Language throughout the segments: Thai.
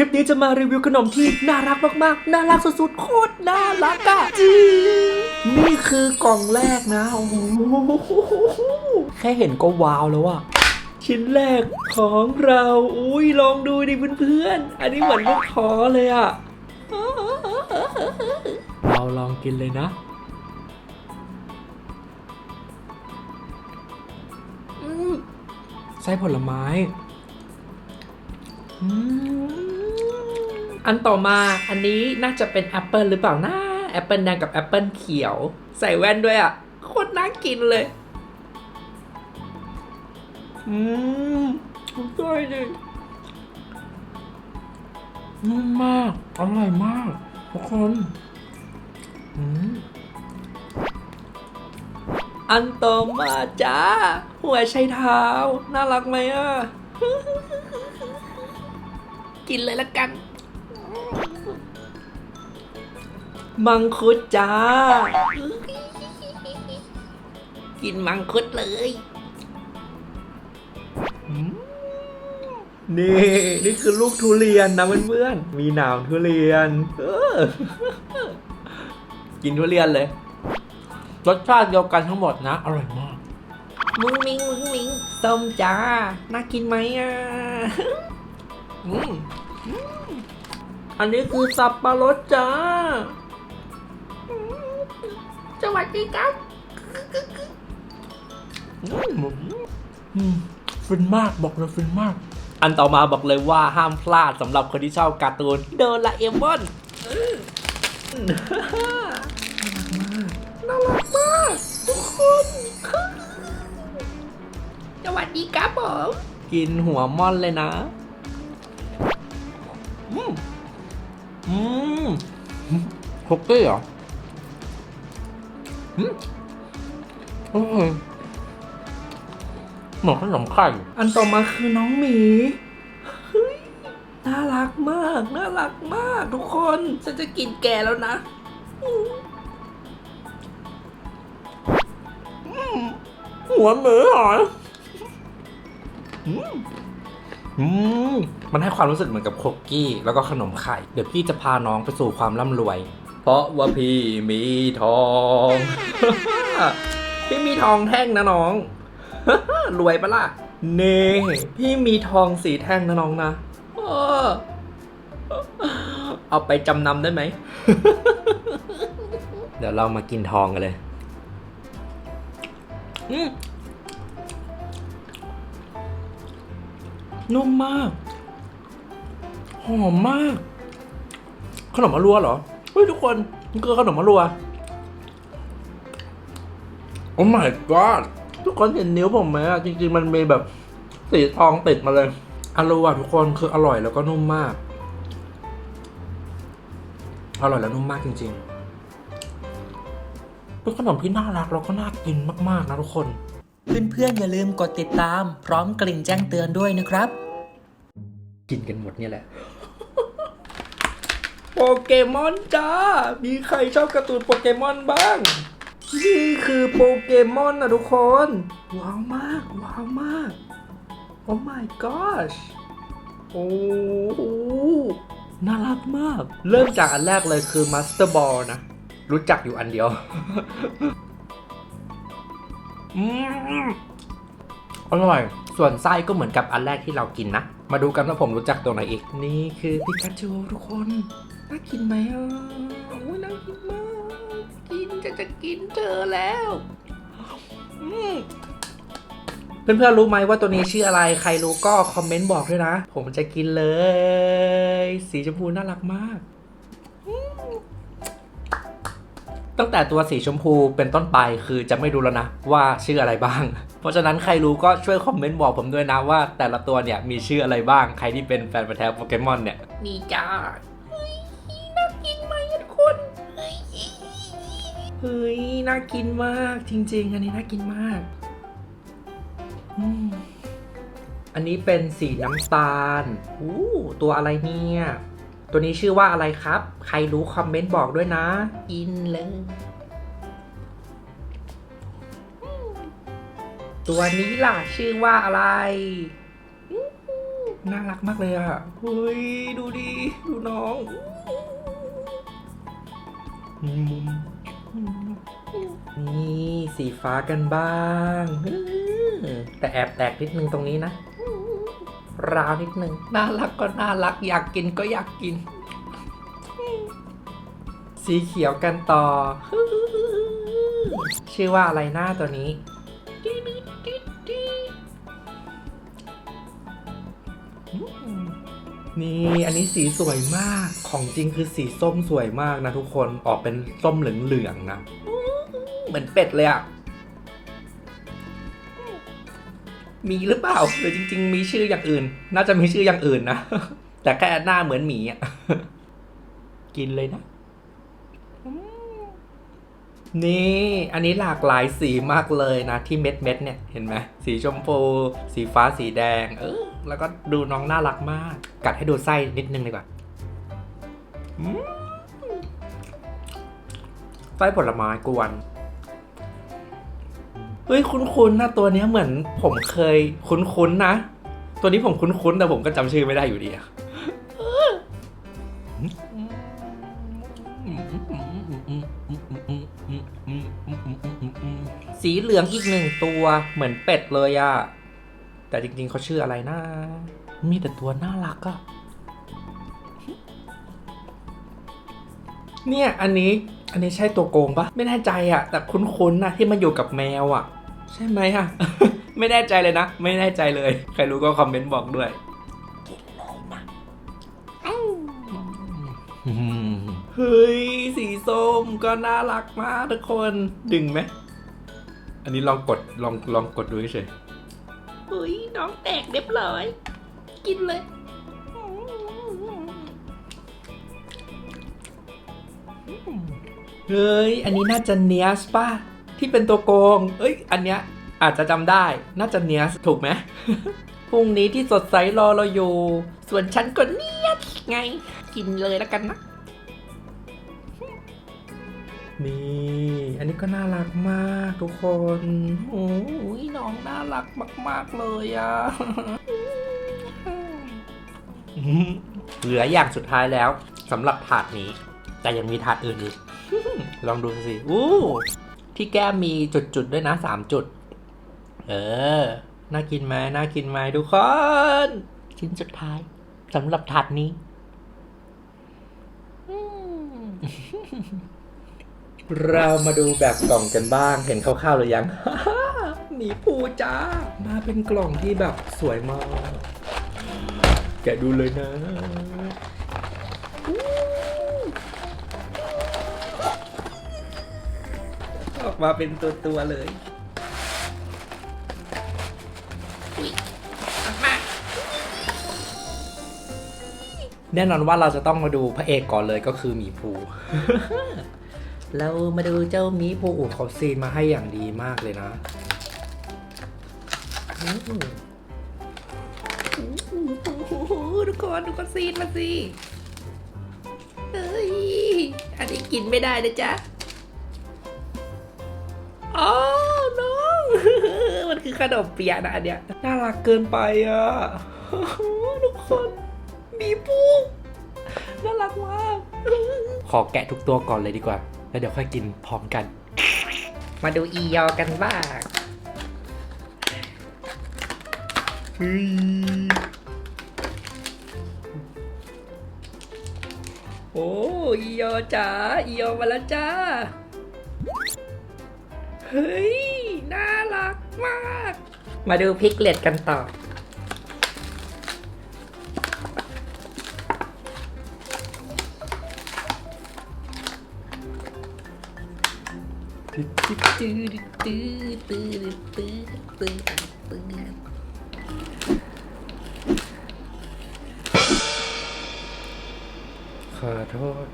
คลิปนี้จะมารีวิวขนมที่น่ารักมากๆ น่ารักสุดๆ โคตรน่ารักอะจริง นี่คือกล่องแรกนะ โอ้โห แค่เห็นก็ว้าวแล้วอะชิ้นแรกของเรา อุ้ยลองดูดิเพื่อนๆ อันนี้เหมือนลูกท้อเลยอะเราลองกินเลยนะอืมไส้ผลไม้ อืม อันต่อมาอันนี้น่าจะเป็นแอปเปิลหรือเปล่านะแอปเปิลแดงกับแอปเปิลเขียว ใส่แว่นด้วยอะโคตรน่ากินเลยอืมใช่ดินุ่มมากอร่อยมากทุกคนอืมอันต่อมาจ้าหัวไชเท้า น่ารักไหมอะ กินเลยละกัน มังคุดจ้า กินมังคุดเลยอืมนี่ นี่คือลูกทุเรียนนะเพื่อนๆ มีหนามทุเรียน เออ กินทุเรียนเลย รสชาติเดียวกันทั้งหมดนะ อร่อยมากมุ้งมิงมุ้งมิงส้มจ้า น่ากินไหมอะอืมอืมอันนี้คือสับปะรดจ้าอืม สวัสดีครับอืมอืมฟินมากบอกเลยฟินมาก อันต่อมาบอกเลยว่าห้ามพลาดสำหรับคนที่ชอบการ์ตูนโดราเอมอนน่ารักมากทุกคนสวัสดีครับผมกินหัวม่อนเลยนะอืมอืมคุกกี้เหรอ อืมอร่อยเหมือนขนมไข่ อันต่อมาคือน้องหมีเฮ้ยน่ารักมาก น่ารักมาก ทุกคนฉันจะกินแกแล้วนะอืมอืมหัวหมูเหรออืมอืมมันให้ความรู้สึกเหมือนกับคุกกี้ แล้วก็ขนมไข่ เดี๋ยวพี่จะพาน้องไปสู่ความร่ำรวย เพราะว่าพี่มีทอง พี่มีทองแท่งนะน้อง รวยปะล่ะ เน่พี่มีทองสีแท่งนะน้องนะเอาไปจำนำได้ไหม เดี๋ยวเรามากินทองกันเลย นุ่มมาก หอมมาก ขนมมะรัวเหรอ ฮ้ยทุกคนมันคือขนมมะรัวโอ้ my god ทุกคนเห็นนิ้วผมไหมอะจริง ๆ มันมีแบบสีทองติดมาเลยอรัวทุกคนคืออร่อยแล้วก็นุ่มมาก อร่อยแล้วนุ่มมากจริงๆเป็นขนมที่น่ารักแล้วก็น่ากินมากๆนะทุกคน เพื่อนๆอย่าลืมกดติดตาม พร้อมกลิ่งแจ้งเตือนด้วยนะครับ กินกันหมดเนี่ยแหละ โปเกมอนจ้า มีใครชอบการ์ตูนโปเกมอนบ้าง นี่คือโปเกมอนนะทุกคน ว้าวมาก ว้าวมาก โอ้ my gosh โอ้โหน่ารักมาก เริ่มจากอันแรกเลยคือ Master Ball นะ รู้จักอยู่อันเดียว อืมอร่อย ส่วนไส้ก็เหมือนกับอันแรกที่เรากินนะ มาดูกันว่าผมรู้จักตัวไหนอีก นี่คือปิกาจูทุกคน น่ากินไหมอะโอ้ยน่ากินมาก กินจะจะกินเจอแล้วอืมเพื่อนๆรู้ไหมว่าตัวนี้ชื่ออะไร ใครรู้ก็คอมเมนต์บอกด้วยนะ ผมจะกินเลย สีชมพูน่ารักมาก ตั้งแต่ตัวสีชมพูเป็นต้นไปคือจะไม่รู้แล้วนะ ว่าชื่ออะไรบ้าง เพราะฉะนั้นใครรู้ก็ช่วยคอมเมนต์บอกผมด้วยนะว่า แต่ละตัวเนี่ยมีชื่ออะไรบ้าง ใครที่เป็นแฟนพันธุ์แท้โปเกมอนเนี่ยนี่จ้าเฮ้ยน่า เฮ้ย น่ากินมากจริง ๆ อันนี้น่ากินมากอืมอันนี้เป็นสีน้ำตาลอู้ตัวอะไรเนี่ย ตัวนี้ชื่อว่าอะไรครับ ใครรู้คอมเมนต์บอกด้วยนะ อินเลย ตัวนี้ล่ะชื่อว่าอะไรอืมน่ารักมากเลยอะเฮ้ย ดูดิ ดูน้องมีมุม นี่สีฟ้ากันบ้างอื้อแต่แอบแตกนิดนึงตรงนี้นะราวนิดนึงน่ารักก็น่ารักอยากกินก็อยากกิน สีเขียวกันต่อ ชื่อว่าอะไรหน้าตัวนี้ นี่อันนี้สีสวยมากของจริงคือสีส้มสวยมากนะทุกคนออกเป็นส้มเหลืองๆนะ เหมือนเป็ดเลยอะมีหรือเปล่าหรือจริง ๆ มีชื่ออย่างอื่น น่าจะมีชื่ออย่างอื่นนะ แต่แค่หน้าเหมือนหมีอะกินเลยนะ นี่ อันนี้หลากหลายสีมากเลยนะ ที่เม็ดเม็ดๆเนี่ย เห็นไหม สีชมพู สีฟ้า สีแดง เออ แล้วก็ดูน้องน่ารักมาก กัดให้ดูไส้นิดนึงดีกว่าอืมไส้ผลไม้กวน เฮ้ยคุ้นๆนะตัวเนี้ยเหมือนผมเคยคุ้นๆนะ ตัวนี้ผมคุ้นๆแต่ผมก็จำชื่อไม่ได้อยู่ดีอะสีเหลืองอีกหนึ่งตัวเหมือนเป็ดเลยอะแต่จริงๆเขาชื่ออะไรนะ มีแต่ตัวน่ารักอะเนี่ยอันนี้อันนี้ใช่ตัวโกงปะไม่แน่ใจอะแต่คุ้นๆนะที่มันอยู่กับแมวอะ ใช่ไหมอะไม่แน่ใจเลยนะ ไม่แน่ใจเลย ใครรู้ก็คอมเมนต์บอกด้วยเฮ้ย สีส้มก็น่ารักมากทุกคน ดึงไหม อันนี้ลองกดลองลองกดดูเฉยเฮ้ย น้องแตกเรียบร้อย กินเลยเฮ้ย อันนี้น่าจะเนียสป่ะ ที่เป็นตัวโกง เอ้ย อันเนี้ยอาจจะจำได้ น่าจะเนียสถูกไหมพรุ่งนี้ที่สดใสรอเราอยู่ ส่วนฉันก็เนียสไง กินเลยแล้วกันนะ นี่ อันนี้ก็น่ารักมากทุกคนโอ้ยน้องน่ารักมาก ๆ เลยอะเหลืออย่างสุดท้ายแล้วสำหรับถาดนี้ แต่ยังมีถาดอื่นอีกลองดูสิ อู้ ที่แก้มมีจุดๆด้วยนะสามจุด เออ น่ากินไหมน่ากินไหมทุกคนชิ้นสุดท้ายสำหรับถาดนี้เรามาดูแบบกล่องกันบ้าง เห็นคร่าวๆหรือยังหมีภูจ้า มาเป็นกล่องที่แบบสวยมาก แกดูเลยนะ ออกมาเป็นตัวตัวๆเลยแน่นอนว่าเราจะต้องมาดูพระเอกก่อนเลยก็คือหมีภูเรามาดูเจ้าหมีภูอูเขาซีนมาให้อย่างดีมากเลยนะอืมโอ้โหทุกคนดูเขาซีนมาสิเอ้ย อันนี้กินไม่ได้นะจ๊ะ อ๋อน้อง มันคือขนมเปียะนะอันเนี้ยน่ารักเกินไปอะโอ้ทุกคนมีภูน่ารักมากขอแกะทุกตัวก่อนเลยดีกว่า แล้วเดี๋ยวค่อยกินพร้อมกัน มาดูอียอกันบ้างโอ้อียอจ๋าอียอมาแล้วจ้า เฮ้ย น่ารักมาก มาดูพิกเล็ตกันต่อขอโทษ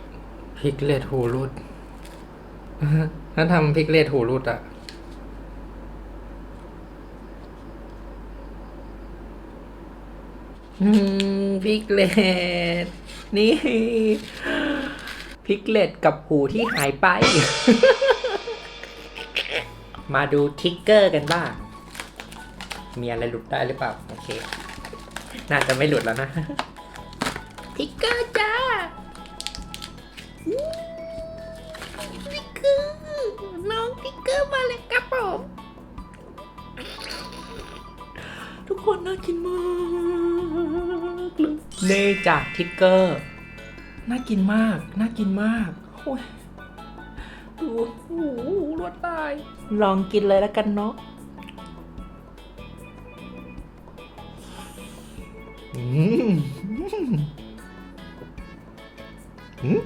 พิกเลตหูรุด ถ้าทำพิกเลตหูรุดอะพิกเลตนี่พิกเลตกับหูที่หายไป มาดูทิกเกอร์กันบ้าง มีอะไรหลุดได้หรือเปล่า โอเค น่าจะไม่หลุดแล้วนะ ทิกเกอร์จ้า องทิกเกอร์มาเลยครับผมทุกคนน่ากินมากเลยเลจากทิกเกอร์ น่ากินมาก น่ากินมากโอ้ยดูโอ้โหรวดตาย ลองกินเลยแล้วกันเนาะอืมอืม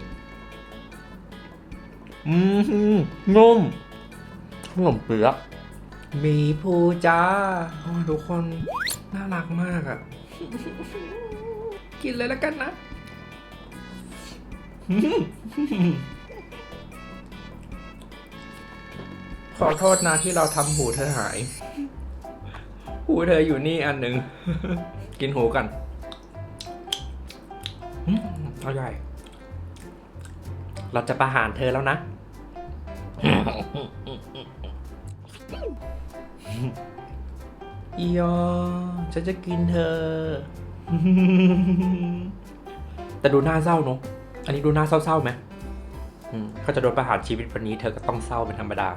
อืมนุ่ม ขนมเปี๊ยะมีภูจ้าโอ้ยทุกคนน่ารักมากอะ่ะ กินเลยแล้วกันนะขอโทษนะที่เราทำหูเธอหาย หูเธออยู่นี่อันหนึ่ง กินหูกันเอาใหญ่ เราจะประหารเธอแล้วนะ อียอฉันจะกินเธอ แต่ดูหน้าเศร้าเนอะอันนี้ดูหน้าเศร้าๆไหมอืมเขาจะโดนประหารชีวิตวันนี้เธอก็ต้องเศร้าเป็นธรรมดา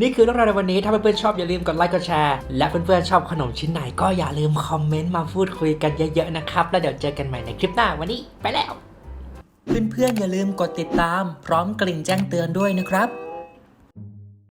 นี่คือเรื่องราวในวันนี้ ถ้าเพื่อนๆชอบอย่าลืมกดไลค์กดแชร์ และเพื่อนๆชอบขนมชิ้นไหนก็อย่าลืมคอมเมนต์มาพูดคุยกันเยอะๆนะครับ แล้วเดี๋ยวเจอกันใหม่ในคลิปหน้าวันนี้ ไปแล้ว เพื่อนๆอย่าลืมกดติดตาม พร้อมกลิ่งแจ้งเตือนด้วยนะครับ